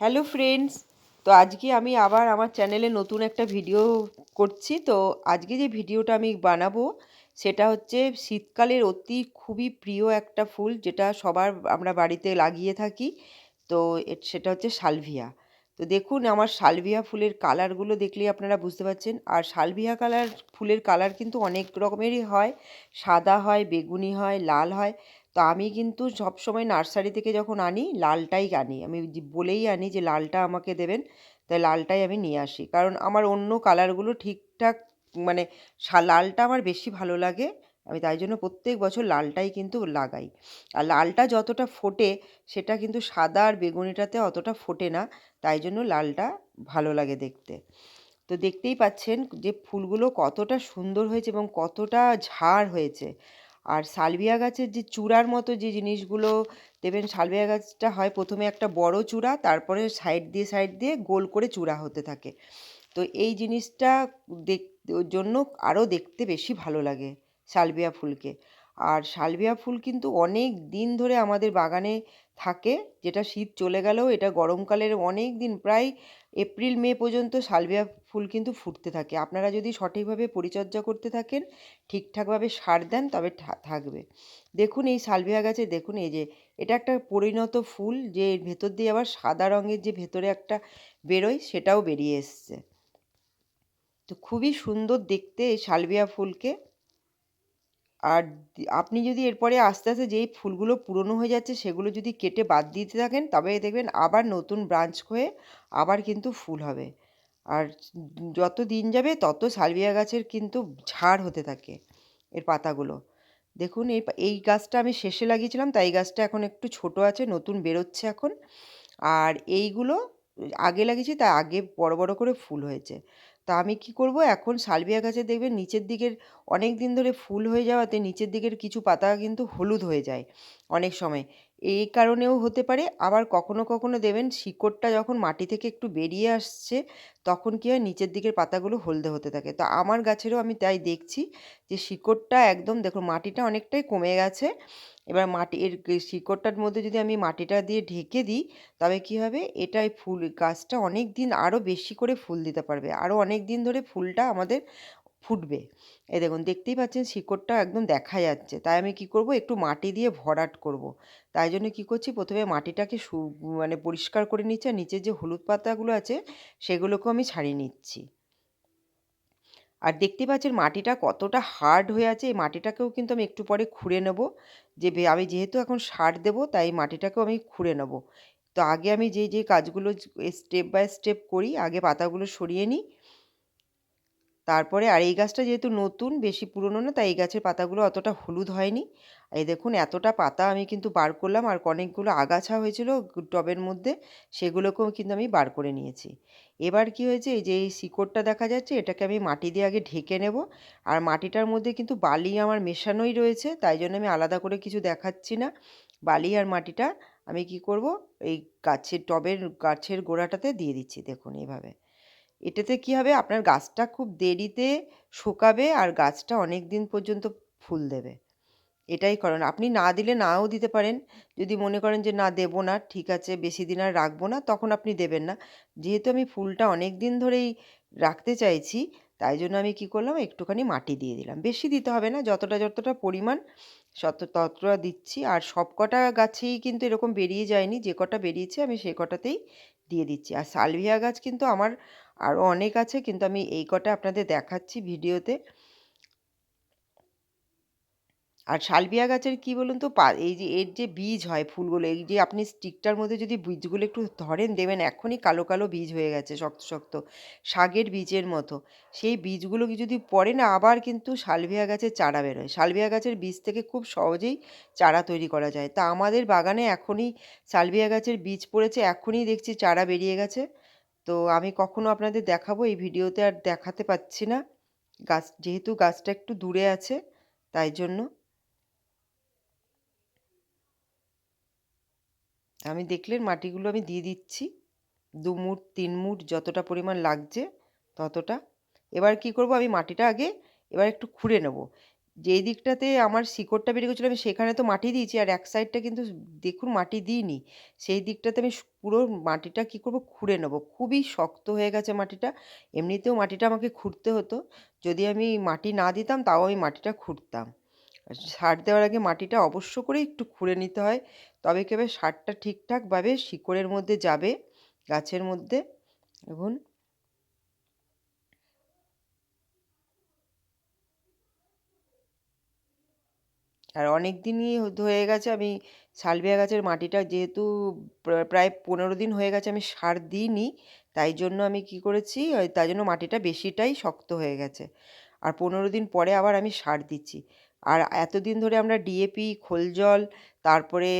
Hello friends, তো আজকে আমি আবার আমার চ্যানেলে নতুন একটা ভিডিও করছি। তো আজকে যে ভিডিওটা আমি বানাবো, সেটা হচ্ছে শীতকালের অতি খুবই প্রিয় একটা ফুল যেটা সবার আমরা বাড়িতে লাগিয়ে থাকি। তো সেটা হচ্ছে সালভিয়া তো দেখুন, আমার সালভিয়া ফুলের কালারগুলো দেখলেই আপনারা বুঝতে পারছেন। আর সালভিয়া কালার, ফুলের কালার কিন্তু অনেক রকমেরই হয়। সাদা হয়, বেগুনি হয়, লাল হয়। তো আমি কিন্তু সবসময় নার্সারি থেকে যখন আনি, লালটাই আনি। আমি বলেই আনি যে লালটা আমাকে দেবেন, তাই লালটাই আমি নিয়ে আসি। কারণ আমার অন্য কালারগুলো ঠিকঠাক মানে লালটা আমার বেশি ভালো লাগে। আমি তাই জন্য প্রত্যেক বছর লালটাই কিন্তু লাগাই। আর লালটা যতটা ফোটে, সেটা কিন্তু সাদা আর বেগুনিটাতে অতটা ফোটে না, তাই জন্য লালটা ভালো লাগে দেখতে। তো দেখতেই পাচ্ছেন যে ফুলগুলো কতটা সুন্দর হয়েছে এবং কতটা ঝাড় হয়েছে। আর সালভিয়া গাছের যে চূড়ার মতো যে জিনিসগুলো দেবেন, সালভিয়া গাছটা হয় প্রথমে একটা বড় চূড়া, তারপরে সাইড দিয়ে সাইড দিয়ে গোল করে চূড়া হতে থাকে। তো এই জিনিসটা দেখ জন্য আরও দেখতে বেশি ভালো লাগে সালভিয়া ফুলকে। আর সালভিয়া ফুল কিন্তু অনেক দিন ধরে আমাদের বাগানে থাকে। যেটা শীত চলে গেলেও এটা গরমকালের অনেক দিন, প্রায় এপ্রিল, মে পর্যন্ত সালভিয়া ফুল কিন্তু ফুটতে থাকে। আপনারা যদি সঠিকভাবে পরিচর্যা করতে থাকেন, ঠিকঠাকভাবে সার দেন, তবে থাকবে। দেখুন এই সালভিয়া গাছে, দেখুন এই যে, এটা একটা পরিণত ফুল, যে ভেতর দিয়ে আবার সাদা রঙের যে ভেতরে একটা বেরোয়, সেটাও বেরিয়ে এসছে। তো খুবই সুন্দর দেখতে এই সালভিয়া ফুলকে। আর আপনি যদি এরপরে আস্তে আস্তে যেই ফুলগুলো পুরনো হয়ে যাচ্ছে সেগুলো যদি কেটে বাদ দিতে থাকেন, তবে দেখবেন আবার নতুন ব্রাঞ্চ হয়ে আবার কিন্তু ফুল হবে। আর যত দিন যাবে তত সালভিয়া গাছের কিন্তু ঝাড় হতে থাকে এর পাতাগুলো। দেখুন, এই এই গাছটা আমি শেষে লাগিয়েছিলাম, তাই এই গাছটা এখন একটু ছোট আছে, নতুন বেরোচ্ছে এখন। আর এইগুলো আগে লাগিয়েছি, তাই আগে বড় বড় করে ফুল হয়েছে। তা আমি কি করব? এখন সালভিয়া গাছে দেখবেন নিচের দিকের অনেক দিন ধরে ফুল হয়ে যাওয়াতে নিচের দিকের কিছু পাতা কিন্তু হলুদ হয়ে যায় অনেক সময়। এই কারণেও হতে পারে। আবার কখনো কখনো দেবেন শিকড়টা যখন মাটি থেকে একটু বেরিয়ে আসছে, তখন কী হয় নিচের দিকের পাতাগুলো হলদে হতে থাকে। তো আমার গাছেরও আমি তাই দেখছি যে শিকড়টা একদম দেখুন মাটিটা অনেকটাই কমে গেছে। এবার মাটি এর শিকড়টার মধ্যে যদি আমি মাটিটা দিয়ে ঢেকে দিই, তবে কি হবে? এটাই ফুল গাছটা অনেক দিন আরও বেশি করে ফুল দিতে পারবে। আরও অনেক দিন ধরে ফুলটা আমাদের ফুটবে। এই দেখুন, দেখতেই পাচ্ছেন শিকড়টা একদম দেখা যাচ্ছে। তাই আমি কি করব? একটু মাটি দিয়ে ভরাট করব। তাই জন্য কি করছি? প্রথমে মাটিটাকে সু মানে পরিষ্কার করে নিচ্ছি আর নিচে যে হলুদ পাতাগুলো আছে, সেগুলোকেও আমি ছাড়িয়ে নিচ্ছি। আর দেখতে পাচ্ছেন মাটিটা কতটা হার্ড হয়ে আছে। এই মাটিটাকেও কিন্তু আমি একটু পরে খুঁড়ে নেব। যে আমি যেহেতু এখন সার দেব, তাই মাটিটাকেও আমি খুঁড়ে নেব। তো আগে আমি যে যে কাজগুলো স্টেপ বাই স্টেপ করি, আগে পাতাগুলো সরিয়ে নিই। তারপরে আর এই গাছটা যেহেতু নতুন, বেশি পুরনো না, তাই এই গাছের পাতাগুলো অতটা হলুদ হয়নি। এই দেখুন, এতটা পাতা আমি কিন্তু বার করলাম আর অনেকগুলো আগাছা হয়েছিল টবের মধ্যে, সেগুলোকেও কিন্তু আমি বার করে নিয়েছি। এবার কি হয়েছে, এই যে এই শিকড়টা দেখা যাচ্ছে, এটাকে আমি মাটি দিয়ে আগে ঢেকে নেব। আর মাটিটার মধ্যে কিন্তু বালি আমার মেশানোই রয়েছে, তাই জন্য আমি আলাদা করে কিছু দেখাচ্ছি না। বালি আর মাটিটা আমি কি করব, এই গাছের টবের, গাছের গোড়াটাতে দিয়ে দিচ্ছি, দেখুন এইভাবে। এটাতে কি হবে? আপনার গাছটা খুব দেরিতে শুকাবে আর গাছটা অনেক দিন পর্যন্ত ফুল দেবে। এটাই কারণ। আপনি না দিলে নাও দিতে পারেন। যদি মনে করেন যে, না, দেবো না, ঠিক আছে, বেশি দিন আর রাখব না, তখন আপনি দেবেন না। যেহেতু আমি ফুলটা অনেক দিন ধরেই রাখতে চাইছি, তাই জন্য আমি কি করলাম? একটুখানি মাটি দিয়ে দিলাম। বেশি দিতে হবে না, যতটা যতটা পরিমাণ ততটা দিচ্ছি। আর সব কটা গাছেই কিন্তু এরকম বেরিয়ে যায়নি। যে কটা বেরিয়েছে আমি সে কটাতেই দিয়ে দিচ্ছি। আর সালভিয়া গাছ কিন্তু আমার আরও অনেক আছে। কিন্তু আমি এই কটা আপনাদের দেখাচ্ছি ভিডিওতে। আর সালভিয়া গাছের কি বলুন তো? পা, এই যে, এর যে বীজ হয় ফুলগুলো, এই যে আপনি স্টিকটার মধ্যে যদি বীজগুলো একটু ধরেন, দেবেন, এখনই কালো কালো বীজ হয়ে গেছে, শক্ত শক্ত শাকের বীজের মতো। সেই বীজগুলো কি যদি পড়ে না, আবার কিন্তু সালভিয়া গাছের চারা বেরোয়। সালভিয়া গাছের বীজ থেকে খুব সহজেই চারা তৈরি করা যায়। তা আমাদের বাগানে এখনই সালভিয়া গাছের বীজ পড়েছে, এখনই দেখছি চারা বেরিয়ে গেছে। তো আমি কখনো আপনাদের দেখাবো, এই ভিডিওতে আর দেখাতে পাচ্ছি না। গাছ, যেহেতু গাছটা একটু দূরে আছে, তাই জন্য। আমি দেখলেন মাটিগুলো আমি দিয়ে দিচ্ছি। দু মুঠ, তিন মুঠ যতটা পরিমাণ লাগছে ততটা। এবার কি করব? আমি মাটিটা আগে এবার একটু খুঁড়ে নেব। যেই দিকটাতে আমার শিকড়টা বেরিয়ে গেছিল আমি সেখানে তো মাটি দিয়েছি আর এক সাইডটা কিন্তু দেখুন মাটি দিইনি। সেই দিকটাতে আমি পুরো মাটিটা কি করব? খুঁড়ে নেব। খুবই শক্ত হয়ে গেছে মাটিটা। এমনিতেও মাটিটা আমাকে খুঁড়তে হতো। যদি আমি মাটি না দিতাম তাও আমি মাটিটা খুঁড়তাম। সার দেওয়ার আগে মাটিটা অবশ্য করে একটু খুঁড়ে নিতে হয়। তবে কেবে সারটা ঠিকঠাকভাবে শিকড়ের মধ্যে যাবে, গাছের মধ্যে। দেখুন। আর অনেক দিনই হয়ে গেছে, আমি সালভিয়া গাছের মাটিটা যেহেতু প্রায় পনেরো দিন হয়ে গেছে আমি সার দিইনি, তাই জন্য আমি কি করেছি তাই জন্য মাটিটা বেশিটাই শক্ত হয়ে গেছে। আর পনেরো দিন পরে আবার আমি সার দিচ্ছি। আর এতদিন ধরে আমরা ডিএপি খোল জল, তারপরে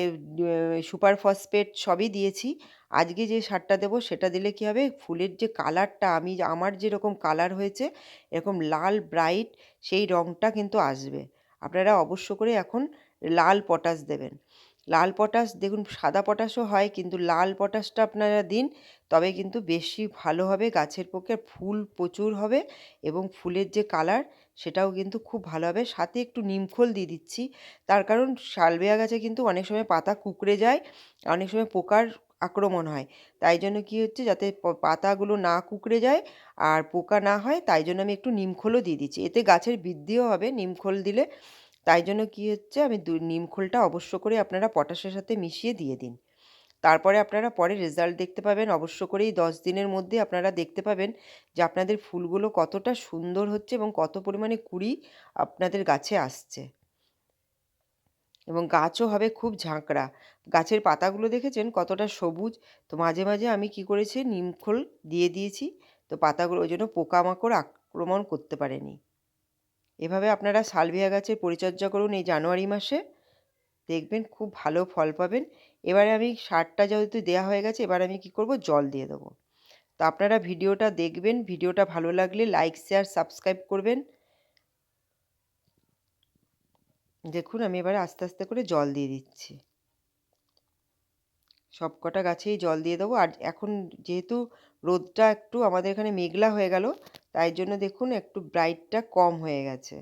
সুপার ফসফেট সবই দিয়েছি। আজকে যে সারটা দেবো, সেটা দিলে কি হবে? ফুলের যে কালারটা, আমি আমার যেরকম কালার হয়েছে, এরকম লাল ব্রাইট, সেই রঙটা কিন্তু আসবে। আপনারা অবশ্য করে এখন লাল পটাশ দেবেন। লাল পটাশ, দেখুন সাদা পটাশও হয় কিন্তু লাল পটাশটা আপনারা দিন, তবে কিন্তু বেশি ভালো হবে, গাছের পক্ষে ফুল প্রচুর হবে এবং ফুলের যে কালার সেটাও কিন্তু খুব ভালো হবে। সাথে একটু নিমখোল দিয়ে দিচ্ছি, তার কারণ শালবেয়া গাছে কিন্তু অনেক সময় পাতা কুকড়ে যায়, অনেক সময় পোকার আক্রমণ হয়, তাই জন্য কি হচ্ছে যাতে পাতাগুলো না কুকড়ে যায় আর পোকা না হয়, তাই জন্য আমি একটু নিমখোলও দিয়ে দিচ্ছি। এতে গাছের বৃদ্ধিও হবে নিমখোল দিলে তাই জন্য কী হচ্ছে, আমি দু নিমখোলটা অবশ্য করে আপনারা পটাশের সাথে মিশিয়ে দিয়ে দিন। তারপরে আপনারা পরে রেজাল্ট দেখতে পাবেন। অবশ্য করেই দশ দিনের মধ্যে আপনারা দেখতে পাবেন যে আপনাদের ফুলগুলো কতটা সুন্দর হচ্ছে এবং কত পরিমাণে কুড়ি আপনাদের গাছে আসছে। এবং গাছও হবে খুব ঝাঁকড়া। গাছের পাতাগুলো দেখেছেন কতটা সবুজ? তো মাঝে মাঝে আমি কি করেছি নিমখোল দিয়ে দিয়েছি। তো পাতাগুলো ওই জন্য পোকামাকড় আক্রমণ করতে পারেনি। এভাবে আপনারা সালভিয়া গাছের পরিচর্যা করুন এই জানুয়ারি মাসে। দেখবেন খুব ভালো ফল পাবেন। এবারে আমি সারটা যেহেতু দেওয়া হয়ে গেছে, এবার আমি কি করব? জল দিয়ে দেবো। তো আপনারা ভিডিওটা দেখবেন, ভিডিওটা ভালো লাগলে লাইক, শেয়ার, সাবস্ক্রাইব করবেন। দেখুন, আমি এবারে আস্তে আস্তে করে জল দিয়ে দিচ্ছি। সব কটা গাছেই জল দিয়ে দেবো। আর এখন যেহেতু রোদটা একটু আমাদের এখানে মেঘলা হয়ে গেল তাই জন্য দেখুন একটু ব্রাইটটা কম হয়ে গেছে।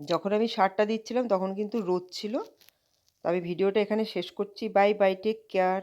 যখন আমি সারটা দিচ্ছিলাম তখন কিন্তু রোদ ছিল। তো আমি ভিডিওটা এখানে শেষ করছি। Bye bye take care